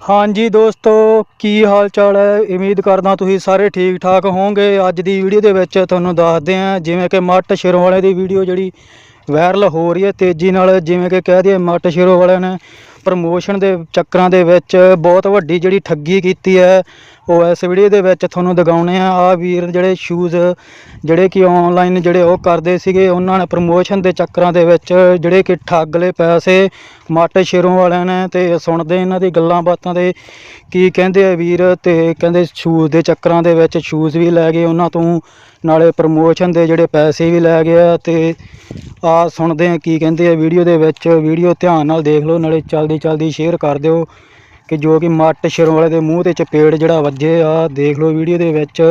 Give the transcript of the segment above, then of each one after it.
ਹਾਂਜੀ ਦੋਸਤੋ, ਕੀ ਹਾਲ ਚਾਲ ਹੈ? ਉਮੀਦ ਕਰਦਾ ਤੁਸੀਂ ਸਾਰੇ ਠੀਕ ਠਾਕ ਹੋਵੋਗੇ। ਅੱਜ ਦੀ ਵੀਡੀਓ ਦੇ ਵਿੱਚ ਤੁਹਾਨੂੰ ਦੱਸਦੇ ਹਾਂ, ਜਿਵੇਂ ਕਿ ਮੱਟ ਸ਼ੇਰੋਂ ਵਾਲੇ ਦੀ ਵੀਡੀਓ ਜਿਹੜੀ ਵਾਇਰਲ ਹੋ ਰਹੀ ਹੈ ਤੇਜ਼ੀ ਨਾਲ। ਜਿਵੇਂ ਕਿ ਕਹਿ ਦਈਏ ਮੱਟ ਸ਼ੇਰੋਂ ਵਾਲਿਆਂ ਨੇ ਪ੍ਰਮੋਸ਼ਨ ਦੇ ਚੱਕਰਾਂ ਦੇ ਵਿੱਚ ਬਹੁਤ ਵੱਡੀ ਜਿਹੜੀ ਠੱਗੀ ਕੀਤੀ ਹੈ, ਉਹ ਇਸ ਵੀਡੀਓ ਦੇ ਵਿੱਚ ਤੁਹਾਨੂੰ ਦਿਖਾਉਣੇ ਆ ਆ ਵੀਰ ਜਿਹੜੇ ਸ਼ੂਜ਼ ਜਿਹੜੇ ਕਿ ਆਨਲਾਈਨ ਜਿਹੜੇ ਉਹ ਕਰਦੇ ਸੀਗੇ, ਉਹਨਾਂ ਨੇ ਪ੍ਰਮੋਸ਼ਨ ਦੇ ਚੱਕਰਾਂ ਦੇ ਵਿੱਚ ਜਿਹੜੇ ਕਿ ਠੱਗ ਲਏ ਪੈਸੇ ਮਾਟੇ ਸ਼ੇਰੋਂ ਵਾਲਿਆਂ ਨੇ ਤੇ ਸੁਣਦੇ ਇਹਨਾਂ ਦੀ ਗੱਲਾਂ ਬਾਤਾਂ ਦੇ ਕੀ ਕਹਿੰਦੇ ਆ ਵੀਰ ਤੇ ਕਹਿੰਦੇ ਸ਼ੂਜ਼ ਦੇ ਚੱਕਰਾਂ ਦੇ ਵਿੱਚ ਸ਼ੂਜ਼ ਵੀ ਲੈ ਗਏ, ਉਹਨਾਂ ਤੋਂ ਨਾਲੇ ਪ੍ਰਮੋਸ਼ਨ ਦੇ ਜਿਹੜੇ ਪੈਸੇ ਵੀ ਲੈ ਗਏ ਆ ਤੇ ਆ ਸੁਣਦੇ ਆ ਕੀ ਕਹਿੰਦੇ ਆ ਵੀਡੀਓ ਦੇ ਵਿੱਚ। ਵੀਡੀਓ ਧਿਆਨ ਨਾਲ ਦੇਖ ਲਓ ਨਾਲੇ ਚਲਦੀ ਚਲਦੀ ਸ਼ੇਅਰ ਕਰ ਦਿਓ ਕਿ ਜੋ ਕਿ ਮੱਟ ਸ਼ੇਰੋਂ ਵਾਲੇ ਦੇ ਮੂੰਹ ਤੇ ਚਪੇੜ ਜਿਹੜਾ ਵੱਜੇ ਆ ਦੇਖ ਲਓ ਵੀਡੀਓ ਦੇ ਵਿੱਚ।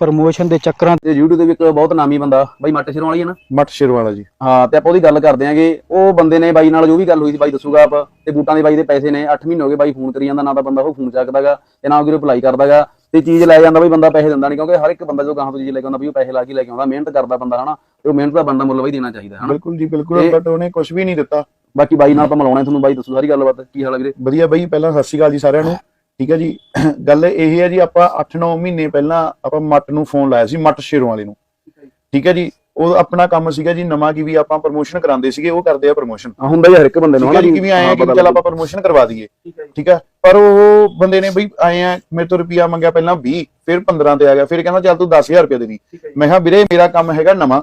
ਪ੍ਰਮੋਸ਼ਨ ਦੇ ਚੱਕਰਾਂ ਤੇ YouTube ਤੇ ਵੀ ਇੱਕ ਬਹੁਤ ਨਾਮੀ ਬੰਦਾ ਬਾਈ ਮੱਟ ਸ਼ੇਰੋਂ ਵਾਲੀ ਹੈ ਨਾ? ਮੱਟ ਸ਼ੇਰਵਾਲਾ ਜੀ। ਹਾਂ ਤੇ ਆਪਾਂ ਉਹਦੀ ਗੱਲ ਕਰਦੇ ਆਂਗੇ। ਉਹ ਬੰਦੇ ਨੇ ਬਾਈ ਨਾਲ ਜੋ ਵੀ ਗੱਲ ਹੋਈ ਸੀ ਬਾਈ ਦੱਸੂਗਾ ਆਪ। ਤੇ ਬੂਟਾਂ ਦੇ ਬਾਈ ਦੇ ਪੈਸੇ ਨੇ 8 ਮਹੀਨੇ ਹੋ ਗਏ ਬਾਈ ਫੋਨ ਕਰੀ ਜਾਂਦਾ ਨਾ ਤਾਂ ਬੰਦਾ ਉਹ ਫੋਨ ਚੱਕਦਾਗਾ ਤੇ ਨਾ ਉਹ ਰਿਪਲਾਈ ਕਰਦਾਗਾ। ਤੇ ਚੀਜ਼ ਲੈ ਜਾਂਦਾ ਬਾਈ ਬੰਦਾ ਪੈਸੇ ਦਿੰਦਾ ਨਹੀਂ ਕਿਉਂਕਿ ਹਰ ਇੱਕ ਬੰਦਾ ਜੋ ਗਾਹਾਂ ਤੋਂ ਚੀਜ਼ ਲੈ ਕੇ ਆਉਂਦਾ ਵੀ ਉਹ ਪੈਸੇ ਲਾ ਕੇ ਲੈ ਕੇ ਆਉਂਦਾ ਮਿਹਨਤ ਕਰਦਾ ਬੰਦਾ ਹਨਾ? ਤੇ ਉਹ ਮਿਹਨਤ ਦਾ ਬੰਦਾ ਮੁੱਲ ਬਾਈ ਦੇਣਾ ਚਾਹੀਦਾ ਹਨਾ? ਬਿਲਕੁਲ ਜੀ ਬਿਲਕੁਲ ਬਟ ਉਹਨੇ ਕੁਝ ਵੀ ਨਹੀਂ ਦਿੱਤਾ। ਬਾਕੀ ਬਾਈ ਨਾਲ ਆਪਾਂ ਮਿਲਾਉਣਾ ਤੁਹਾਨੂੰ ਬਾਈ ਦੱਸੋ ਸਾਰੀ ਗੱਲਬਾਤ ਕੀ ਹਾਲ ਹੈ ਵੀਰੇ? ਵਧੀਆ ਬਈ ਪਹਿਲਾਂ ਸਤਿ ਸ਼੍ਰੀ ਅਕਾਲ ਜੀ ਸਾਰਿਆਂ ਨੂੰ। ਠੀਕ ਹੈ ਜੀ ਗੱਲ ਇਹ ਹੈ ਜੀ ਆਪਾਂ 8-9 ਮਹੀਨੇ ਪਹਿਲਾਂ ਆਪਾਂ ਮੱਟ ਨੂੰ ਫੋਨ ਲਾਇਆ ਸੀ ਮੱਟ ਸ਼ੇਰੋਂ ਵਾਲੇ ਨੂੰ। ਠੀਕ ਹੈ ਜੀ ਉਹ ਆਪਣਾ ਕੰਮ ਸੀਗਾ ਜੀ ਨਵਾਂ ਕੀ ਵੀ ਆਪਾਂ ਪ੍ਰੋਮੋਸ਼ਨ ਕਰਾਉਂਦੇ ਸੀਗੇ ਉਹ ਕਰਦੇ ਆ ਪ੍ਰੋਮੋਸ਼ਨ ਹੁੰਦਾ ਹੀ ਹਰ ਇੱਕ ਬੰਦੇ ਨੂੰ ਕਿ ਵੀ ਆਏ ਆ ਕਿ ਚੱਲ ਆਪਾਂ ਪ੍ਰੋਮੋਸ਼ਨ ਕਰਵਾ ਦਈਏ। ਠੀਕ ਹੈ ਪਰ ਉਹ ਬੰਦੇ ਨੇ ਬਈ ਆਏ ਆ ਮੇਰੇ ਤੋਂ ਰੁਪਿਆ ਮੰਗਿਆ ਪਹਿਲਾਂ 20 ਫਿਰ 15 ਤੇ ਆ ਗਿਆ ਫਿਰ ਕਹਿੰਦਾ ਚੱਲ ਤੂੰ 10000 ਰੁਪਏ ਦੇ ਦੀ। ਮੈਂ ਕਿਹਾ ਵੀਰੇ ਮੇਰਾ ਕੰਮ ਹੈਗਾ ਨਵਾਂ।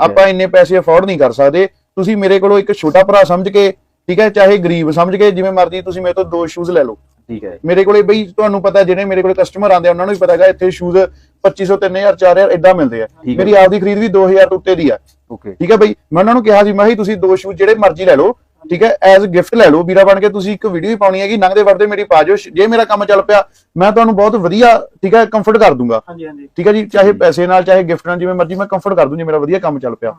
ਆਪਾਂ ਇੰਨੇ ਪੈਸੇ ਅਫੋਰਡ ਨਹੀਂ ਕਰ ਸਕਦੇ। ਤੁਸੀਂ ਮੇਰੇ ਕੋਲੋਂ ਇੱਕ ਛੋਟਾ ਭਰਾ ਸਮਝ ਕੇ ਠੀਕ ਹੈ ਚਾਹੇ ਗਰੀਬ ਸਮਝ ਕੇ ਜਿਵੇਂ ਮਰਜ਼ੀ ਤੁਸੀਂ ਮੇਰੇ ਤੋਂ ਦੋ ਸ਼ੂਜ਼ ਲੈ ਲਓ। ਠੀਕ ਹੈ ਮੇਰੇ ਕੋਲੇ ਬਈ ਤੁਹਾਨੂੰ ਪਤਾ ਜਿਹੜੇ ਮੇਰੇ ਕੋਲੇ ਕਸਟਮਰ ਆਉਂਦੇ ਉਹਨਾਂ ਨੂੰ ਵੀ ਪਤਾ ਹੈਗਾ ਇੱਥੇ ਸ਼ੂਜ਼ 2500 3000 4000 ਇਦਾਂ ਮਿਲਦੇ ਆ। ਹੈ। ਮੇਰੀ ਆਪਦੀ ਖਰੀਦ ਵੀ 2000 ਤੋਂ ਉੱਤੇ ਦੀ ਆ। ਓਕੇ ਠੀਕ ਹੈ ਬਈ? ਮੈਂ ਉਹਨਾਂ ਨੂੰ ਕਿਹਾ ਸੀ ਮੈਂ ਜੀ ਤੁਸੀਂ ਦੋ ਸ਼ੂਜ਼ ਜਿਹੜੇ ਮਰਜ਼ੀ ਲੈ ਲਓ ਠੀਕ ਹੈ? ਐਜ਼ ਗਿਫਟ ਲੈ ਲਓ ਵੀਰਾ ਬਣ ਕੇ ਤੁਸੀਂ ਇੱਕ ਵੀਡੀਓ ਵੀ ਪਾਉਣੀ ਹੈਗੀ ਨੰਗਦੇ ਵਰਦੇ ਮੇਰੀ ਪਾ ਜਾਓ। ਜੇ ਮੇਰਾ ਕੰਮ ਚੱਲ ਪਿਆ ਮੈਂ ਤੁਹਾਨੂੰ ਬਹੁਤ ਵਧੀਆ ਠੀਕ ਹੈ ਕੰਫਰਟ ਕਰ ਦੂੰਗਾ। ਹਾਂਜੀ ਹਾਂਜੀ। ਠੀਕ ਹੈ ਜੀ? ਚਾਹੇ ਪੈਸੇ ਨਾਲ ਚਾਹੇ ਗਿਫਟ ਨਾਲ ਜਿਵੇਂ ਮਰਜ਼ੀ ਮੈਂ ਕੰਫਰਟ ਕਰ ਦੂੰ ਜੇ ਮੇਰਾ ਵਧੀਆ ਕੰਮ ਚੱਲ ਪਿਆ।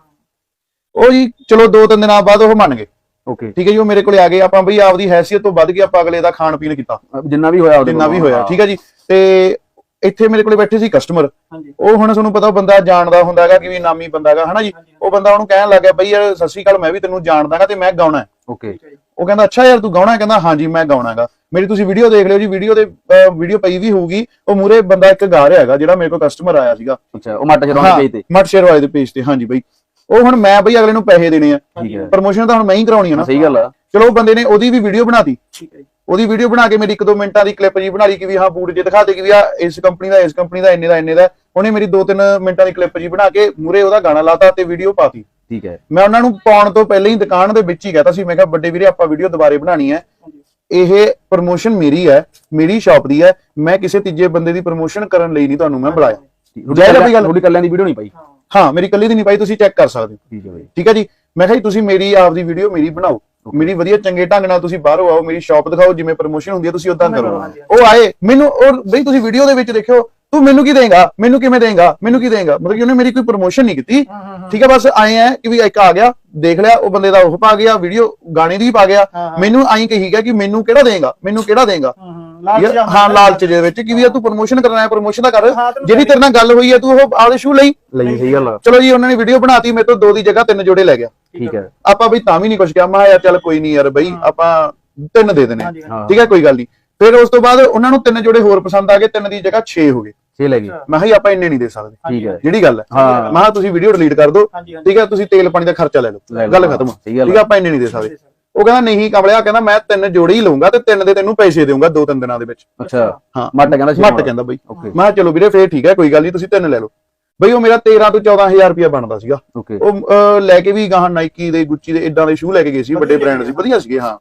ਉਹ ਜੀ ਚਲੋ ਦੋ ਤਿੰਨ ਦਿਨਾਂ ਬਾਅਦ ਉਹ ਮੰਨ ਗਏ। ਓਕੇ ਠੀਕ ਹੈ ਜੀ ਉਹ ਮੇਰੇ ਕੋਲੇ ਆ ਗਏ ਆਪਾਂ ਬਈ ਆਪਦੀ ਹੈਸੀਅਤ ਤੋਂ ਵੱਧ ਕੇ ਆਪਾਂ ਅਗਲੇ ਦਾ ਖਾਣ ਪੀਣ ਕੀਤਾ। ਜਿੰਨਾ ਵੀ ਹੋਇਆ ਉਹਦੇ ਜਿੰਨਾ ਵੀ ਹੋਇਆ। ਠੀਕ ਹੈ ਜੀ। ਤੇ ਇੱਥੇ ਮੇਰੇ ਕੋਲੇ ਬੈਠੇ ਸੀ ਕਸਟਮਰ ਉਹ ਹੁਣ ਤੁਹਾਨੂੰ ਪਤਾ ਬੰਦਾ ਜਾਣਦਾ ਹੁੰਦਾ ਹੈਗਾ ਕਿ ਵੀ ਨਾਮੀ ਬੰਦਾ ਹੈਗਾ ਹਨਾ ਜੀ? ਉਹ ਬੰਦਾ ਉਹਨੂੰ ਕਹਿਣ ਲੱਗਾ ਬਈ ਯਾਰ ਸਤਿ ਸ਼੍ਰੀ ਅਕਾਲ ਮੈਂ ਵੀ ਤੈਨੂੰ ਜਾਣਦਾਗਾ ਤੇ ਮੈਂ ਗਾਉਣਾ। ਓਕੇ ਉਹ ਕਹਿੰਦਾ ਅੱਛਾ ਯਾਰ ਤੂੰ ਗਾਉਣਾ ਹੈ? ਕਹਿੰਦਾ ਹਾਂਜੀ ਮੈਂ ਗਾਉਣਾ ਹੈਗਾ ਮੇਰੀ ਤੁਸੀਂ ਵੀਡੀਓ ਦੇਖ ਲਿਓ ਜੀ ਵੀਡੀਓ ਦੇ ਵੀਡੀਓ ਪਈ ਵੀ ਹੋਊਗੀ। ਉਹ ਮੂਰੇ ਬੰਦਾ ਇੱਕ ਗਾ ਰਿਹਾ ਹੈਗਾ ਜਿਹੜਾ ਮੇਰੇ ਕੋਲ ਕਸਟਮਰ ਆਇਆ ਸੀਗਾ। ਅੱਛਾ ਉਹ ਮੱਟ ਸ਼ੇਰੋਂ ਵਾਲੇ ਪੇਜ ਤੇ। ਮਟ ਸ਼ੇਰ ਵਾਲੇ ਦੇ ਪੇਜ ਤੇ ਹਾਂਜੀ ਬਈ। ਉਹ ਹੁਣ ਮੈਂ ਬਈ ਅਗਲੇ ਨੂੰ ਪੈਸੇ ਦੇਣੇ ਆ। ਠੀਕ ਹੈ। ਪ੍ਰਮੋਸ਼ਨ ਤਾਂ ਹੁਣ ਮੈਂ ਹੀ ਕਰਾਉਣੀ ਆ ਨਾ। ਸਹੀ ਗੱਲ ਆ। ਚਲੋ ਉਹ ਬੰਦੇ ਨੇ ਉਹਦੀ ਵੀ ਵੀਡੀਓ ਬਣਾਤੀ। ਠੀਕ ਹੈ ਜੀ। ਉਹਦੀ ਵੀਡੀਓ ਬਣਾ ਕੇ ਮੇਰੀ 1-2 ਮਿੰਟਾਂ ਦੀ ਕਲਿੱਪ ਜੀ ਬਣਾ ਲਈ ਕਿ ਵੀ ਹਾਂ ਬੂਟ ਜੇ ਦਿਖਾ ਦੇ ਕਿ ਵੀ ਆ ਇਸ ਕੰਪਨੀ ਦਾ ਇਸ ਕੰਪਨੀ ਦਾ ਇੰਨੇ ਦਾ ਇੰਨੇ ਦਾ। ਉਹਨੇ ਮੇਰੀ 2-3 ਮਿੰਟਾਂ ਦੀ ਕਲਿੱਪ ਜੀ ਬਣਾ ਕੇ ਮੂਰੇ ਉਹਦਾ ਗਾਣਾ ਲਾਤਾ ਤੇ ਵੀਡੀਓ ਪਾਤੀ। ਠੀਕ ਹੈ। ਮੈਂ ਉਹਨਾਂ ਨੂੰ ਪਾਉਣ ਤੋਂ ਪਹਿਲਾਂ ਹੀ ਦੁਕਾਨ ਦੇ ਵਿੱਚ ਹੀ ਕਹਤਾ ਸੀ ਮੈਂ ਕਿਹਾ ਵੱਡੇ ਵੀਰੇ ਆਪਾਂ ਵੀਡੀਓ ਦੁਬਾਰੇ ਬਣਾਣੀ ਹੈ। ਇਹ ਪ੍ਰੋਮੋਸ਼ਨ ਮੇਰੀ ਹੈ ਮੇਰੀ ਸ਼ਾਪ ਦੀ ਹੈ। ਮੈਂ ਕਿਸੇ ਤੀਜੇ ਬੰਦੇ ਦੀ ਪ੍ਰੋਮੋਸ਼ਨ ਕਰਨ ਲਈ ਨਹੀਂ ਤੁਹਾਨੂੰ ਮੈਂ ਬੁਲਾਇਆ। ਆ ਬਈ ਗੱਲ? ਤੁਹਾਡੀ ਕੱਲਿਆਂ ਦੀ ਵੀਡੀਓ ਨਹੀਂ ਪਾਈ। ਹਾਂ ਮੇਰੀ ਕੱਲੀ ਦੀ ਨਹੀਂ ਪਾਈ ਤੁਸੀਂ ਚੈੱਕ ਕਰ ਸਕਦੇ ਹੋ। ਠੀਕ ਹੈ ਬਾਈ। ਠੀਕ ਹੈ ਜੀ? ਮੈਂ ਕਿਹਾ ਜੀ ਤੁਸੀਂ ਮੇਰੀ ਆਪਦੀ ਵੀਡੀਓ ਮੇਰੀ ਬਣਾਓ। ਮੇਰੀ ਵਧੀਆ ਚੰਗੇ ਢੰਗ ਨਾਲ ਤੁਸੀਂ ਬਾਹਰੋਂ ਆਓ ਮੇਰੀ ਸ਼ਾਪ ਦਿਖਾਓ ਜਿਵੇਂ ਪ੍ਰੋਮੋਸ਼ਨ ਹੁੰਦੀ ਹੈ ਤੁਸੀਂ ਉਦਾਂ ਕਰੋ। ਉਹ ਆਏ ਮੈਨੂੰ ਔਰ ਬਈ ਤੁਸੀਂ ਵੀਡੀਓ ਦੇ ਵਿੱਚ ਦੇਖਿਓ ਤੂੰ ਮੈਨੂੰ ਕੀ ਦੇਂਗਾ? ਮੈਨੂੰ ਕਿਵੇਂ ਦੇਂਗਾ? ਮੈਨੂੰ ਕੀ ਦੇਂਗਾ? ਮਤਲਬ ਕਿ ਉਹਨੇ ਮੇਰੀ ਕੋਈ ਪ੍ਰੋਮੋਸ਼ਨ ਨਹੀਂ ਕੀਤੀ। ਠੀਕ ਹੈ ਬਸ ਆਏ ਆ ਕਿ ਵੀ ਇੱਕ ਆ ਗਿਆ ਦੇਖ ਲਿਆ ਉਹ ਬੰਦੇ ਦਾ ਉਹ ਪਾ ਗਿਆ ਵੀਡੀਓ ਗਾਣੇ ਦੀ ਪਾ ਗਿਆ। ਮੈਨੂੰ ਆਈ ਕਹੀ ਗਿਆ ਕਿ ਮੈਨੂੰ ਕਿਹੜਾ ਦੇਂਗਾ? ਮੈਨੂੰ ਕਿਹੜਾ ਦੇਂਗਾ? ਯਾਰ ਹਾਂ ਲਾਲਚ ਦੇ ਵਿੱਚ ਕਿ ਵੀ ਯਾਰ ਤੂੰ ਪ੍ਰੋਮੋਸ਼ਨ ਕਰਨਾ ਹੈ ਪ੍ਰੋਮੋਸ਼ਨ ਦਾ ਕਰ। ਜਿਹੜੀ ਤੇਰੇ ਨਾਲ ਗੱਲ ਹੋਈ ਹੈ ਤੂੰ ਉਹ ਆਪਦੇ ਸ਼ੂ ਲਈ। ਲਈ ਸਹੀ ਗੱਲ ਆ। ਚਲੋ ਜੀ ਉਹਨਾਂ ਨੇ ਵੀਡੀਓ ਬਣਾਤੀ ਮੇਰੇ ਤੋਂ ਦੋ ਦੀ ਜਗ੍ਹਾ ਤਿੰਨ ਜੋੜੇ ਲੈ ਗਿਆ। ਠੀਕ ਹੈ। ਆਪਾਂ ਬਈ ਤਾਂ ਵੀ ਨਹੀਂ ਕੁਝ ਕਿਹਾ ਮੈਂ ਕਿਹਾ ਯਾਰ ਚੱਲ ਕੋਈ ਨਹੀਂ ਯਾਰ ਬਈ ਆਪਾਂ ਤਿੰਨ ਦੇ ਦੇਣੇ। ਹਾਂਜੀ, ਹਾਂ ਠੀਕ ਹੈ ਕੋਈ ਗੱਲ ਨਹੀਂ। ਫਿਰ ਉਸ ਤੋਂ ਬਾਅਦ ਉਹਨਾਂ ਨੂੰ ਤਿੰਨ ਜੋੜੇ ਹੋਰ ਪਸੰਦ ਆ ਗਏ ਤਿੰਨ ਦੀ ਜਗ੍ਹਾ 6 ਹੋ ਗਏ। ਛੇ ਲੈ ਗਈ ਮੈਂ ਕਿਹਾ ਜੀ ਆਪਾਂ ਇੰਨੇ ਨਹੀਂ ਦੇ ਸਕਦੇ। ਠੀਕ ਹੈ। ਜਿਹੜੀ ਗੱਲ ਹੈ। ਹਾਂ। ਮੈਂ ਕਿਹਾ ਤੁਸੀਂ ਵੀਡੀਓ ਡਿਲੀਟ ਕਰ ਦਿਓ। ਹਾਂਜੀ ਹਾਂਜੀ। ਠੀਕ ਹੈ ਤੁਸੀਂ ਤੇਲ ਪਾਣੀ ਦਾ ਖਰਚਾ ਲੈ ਲੈ ਲਓ। ਲਓ, ਗੱਲ ਹਾਂ, ਖਤਮ ਸਹੀ ਗੱਲ ਠੀਕ ਹੈ ਆਪਾਂ ਇੰਨੇ ਨਹੀਂ ਦੇ ਸਕਦੇ। ਉਹ ਕਹਿੰਦਾ ਨਹੀਂ ਕਮਲਿਆ ਕਹਿੰਦਾ ਮੈਂ ਤਿੰਨ ਜੋੜੇ ਹੀ ਲਊਂਗਾ ਤੇ ਤਿੰਨ ਦੇ ਤੈਨੂੰ ਪੈਸੇ ਦੇਊਂਗਾ ਦੋ ਤਿੰਨ ਦਿਨਾਂ ਦੇ ਵਿੱਚ। ਅੱਛਾ। ਹਾਂ। ਮੱਟ ਕਹਿੰਦਾ ਸ਼ੇਰੋਂ ਮੱਟ ਕਹਿੰਦਾ ਬਈ। ਮੈਂ ਕਿਹਾ ਚਲੋ ਵੀਰੇ ਫੇਰ ਠੀਕ ਹੈ ਕੋਈ ਗੱਲ ਨਹੀਂ ਤੁਸੀਂ ਤਿੰਨ ਲੈ ਲਓ। ਬਈ ਉਹ ਮੇਰਾ 13 ਤੋਂ 14000 ਰੁਪਇਆ ਬਣਦਾ ਸੀਗਾ। ਉਹ ਲੈ ਕੇ ਵੀ ਗਾਹਾਂ ਨਾਈਕੀ ਦੇ ਗੁੱਚੀ ਦੇ ਇਦਾਂ ਦੇ ਸ਼ੂ ਲੈ ਕੇ ਗਏ ਸੀ ਵੱਡੇ ਬ੍ਰਾਂਡ ਸੀ ਵਧੀਆ ਸੀਗੇ ਹਾਂ।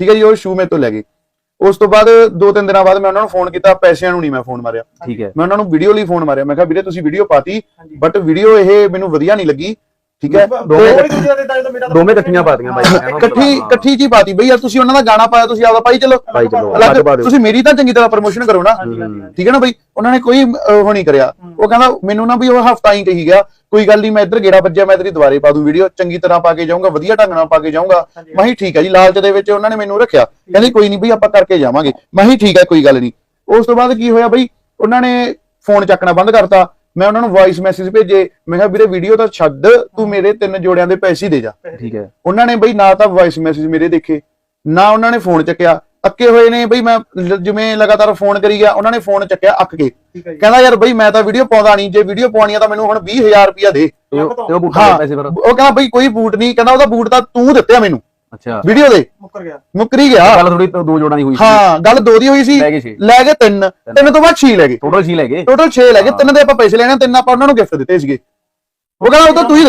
ਠੀਕ ਹੈ ਜੀ ਉਹ ਸ਼ੂ ਮੇਰੇ ਤੋਂ ਲੈ ਗਏ। ਉਸ ਤੋਂ ਬਾਅਦ ਦੋ ਤਿੰਨ ਦਿਨਾਂ ਬਾਅਦ ਮੈਂ ਉਹਨਾਂ ਨੂੰ ਫੋਨ ਕੀਤਾ ਪੈਸਿਆਂ ਨੂੰ ਨਹੀਂ ਮੈਂ ਫੋਨ ਮਾਰਿਆ। ਠੀਕ ਹੈ। ਮੈਂ ਉਹਨਾਂ ਨੂੰ ਵੀਡੀਓ ਲਈ ਫੋਨ ਮਾਰਿਆ। ਮੈਂ ਕਿਹਾ ਵੀਰੇ ਤੁਸੀਂ ਵੀਡੀਓ ਪਾਤੀ। ਬਟ ਵੀਡੀਓ ਇਹ ਮੈਨੂੰ ਵਧੀਆ ਨਹੀਂ ਲੱਗੀ। ਠੀਕ ਹੈ? ਦੋਵੇਂ ਤੇ ਦੋਵੇਂ ਇਕੱਠੀਆਂ ਪਾਤੀਆਂ ਬਾਈ ਇਕੱਠੀ ਇਕੱਠੀ ਜੀ ਪਾਤੀ ਬਈ ਯਾਰ ਤੁਸੀਂ ਉਹਨਾਂ ਦਾ ਗਾਣਾ ਪਾਇਆ ਤੁਸੀਂ ਆਪਦਾ ਪਾਈ ਚਲੋ। ਪਾਈ ਚਲੋ। ਤੁਸੀਂ ਮੇਰੀ ਤਾਂ ਚੰਗੀ ਤਰ੍ਹਾਂ ਪ੍ਰੋਮੋਸ਼ਨ ਕਰੋ ਨਾ। ਠੀਕ ਹੈ ਨਾ ਬਈ? ਉਹਨਾਂ ਨੇ ਕੋਈ ਉਹ ਨਹੀਂ ਕਰਿਆ। ਉਹ ਕਹਿੰਦਾ ਮੈਨੂੰ ਨਾ ਵੀ ਉਹ ਹਫਤਾ ਹੀ ਕਹੀ ਗਿਆ। ਕੋਈ ਗੱਲ ਨਹੀਂ ਮੈਂ ਇੱਧਰ ਗੇੜਾ ਵੱਜਿਆ ਮੈਂ ਤੇਰੀ ਦੁਬਾਰੇ ਪਾ ਦੂੰ ਵੀਡੀਓ ਚੰਗੀ ਤਰ੍ਹਾਂ ਪਾ ਕੇ ਜਾਊਂਗਾ ਵਧੀਆ ਢੰਗ ਨਾਲ ਪਾ ਕੇ ਜਾਊਂਗਾ। ਮੈਂ ਹੀ ਠੀਕ ਹੈ ਜੀ ਲਾਲਚ ਦੇ ਵਿੱਚ ਉਹਨਾਂ ਨੇ ਮੈਨੂੰ ਰੱਖਿਆ। ਕਹਿੰਦੇ ਕੋਈ ਨਹੀਂ ਬਈ ਆਪਾਂ ਕਰਕੇ ਜਾਵਾਂਗੇ। ਮੈਂ ਹੀ ਠੀਕ ਹੈ ਕੋਈ ਗੱਲ ਨਹੀਂ। ਉਸ ਤੋਂ ਬਾਅਦ ਕੀ ਹੋਇਆ ਬਈ? ਉਹਨਾਂ ਨੇ ਫੋਨ ਚੱਕਣਾ ਬੰਦ ਕਰਤਾ। ਮੈਂ ਉਹਨਾਂ ਨੂੰ ਵੌਇਸ ਮੈਸੇਜ ਭੇਜੇ। ਮੈਂ ਕਿਹਾ ਵੀਰੇ ਵੀਡੀਓ ਤਾਂ ਛੱਡ ਤੂੰ ਮੇਰੇ ਤਿੰਨ ਜੋੜਿਆਂ ਦੇ ਪੈਸੇ ਦੇ ਜਾ। ਠੀਕ ਹੈ। ਉਹਨਾਂ ਨੇ ਬਈ ਨਾ ਤਾਂ ਵੌਇਸ ਮੈਸੇਜ ਮੇਰੇ ਦੇਖੇ ਨਾ ਉਹਨਾਂ ਨੇ ਫੋਨ ਚੱਕਿਆ। ਅੱਕੇ ਹੋਏ ਨੇ ਬਈ ਮੈਂ ਜਿਵੇਂ ਲਗਾਤਾਰ ਫੋਨ ਕਰੀ ਗਿਆ ਉਹਨਾਂ ਨੇ ਫੋਨ ਚੱਕਿਆ ਅੱਕ ਕੇ। ਕਹਿੰਦਾ ਯਾਰ ਬਈ ਮੈਂ ਤਾਂ ਵੀਡੀਓ ਪਾਉਂਦਾ ਨਹੀਂ। ਜੇ ਵੀਡੀਓ ਪਾਉਣੀ ਆ ਤਾਂ ਮੈਨੂੰ ਹੁਣ 20000 ਰੁਪਇਆ ਦੇ। ਤੇ ਉਹ ਉਹ ਬੂਟਾਂ ਹਾਂ। ਦੇ ਪੈਸੇ ਫਿਰ। ਉਹ ਕਹਿੰਦਾ ਬਈ ਕੋਈ ਬੂਟ ਨਹੀਂ। ਕਹਿੰਦਾ ਉਹਦਾ ਬੂਟ ਤਾਂ ਤੂੰ ਦਿੱਤੇ ਆ ਮੈਨੂੰ। ਅੱਛਾ। ਵੀਡੀਓ ਦੇ। ਮੁੱਕਰ ਗਿਆ। ਮੁੱਕਰੀ ਗਿਆ। ਗੱਲ ਥੋੜੀ ਦੋ ਜੋੜਾਂ ਦੀ ਹੋਈ ਸੀ। ਹਾਂ ਗੱਲ ਦੋ ਦੀ ਹੋਈ ਸੀ। ਲੈ ਗਏ ਛੇ। ਲੈ ਗਏ ਤਿੰਨ। ਤਿੰਨ। ਤੋਂ ਬਾਅਦ 6 ਲੈ ਗਏ। ਟੋਟਲ 6 ਲੈ ਗਏ। ਟੋਟਲ 6 ਲੈ ਗਏ। ਤਿੰਨ ਦੇ ਆਪਾਂ ਪੈਸੇ ਲੈਣੇ ਤਿੰਨ ਆਪਾਂ ਉਹਨਾਂ ਨੂੰ ਗਿਫਟ ਦਿੱਤੇ ਸੀਗੇ। ਉਹ ਕਹਿੰਦਾ ਉਹ ਤਾਂ ਤੂੰ ਹੀ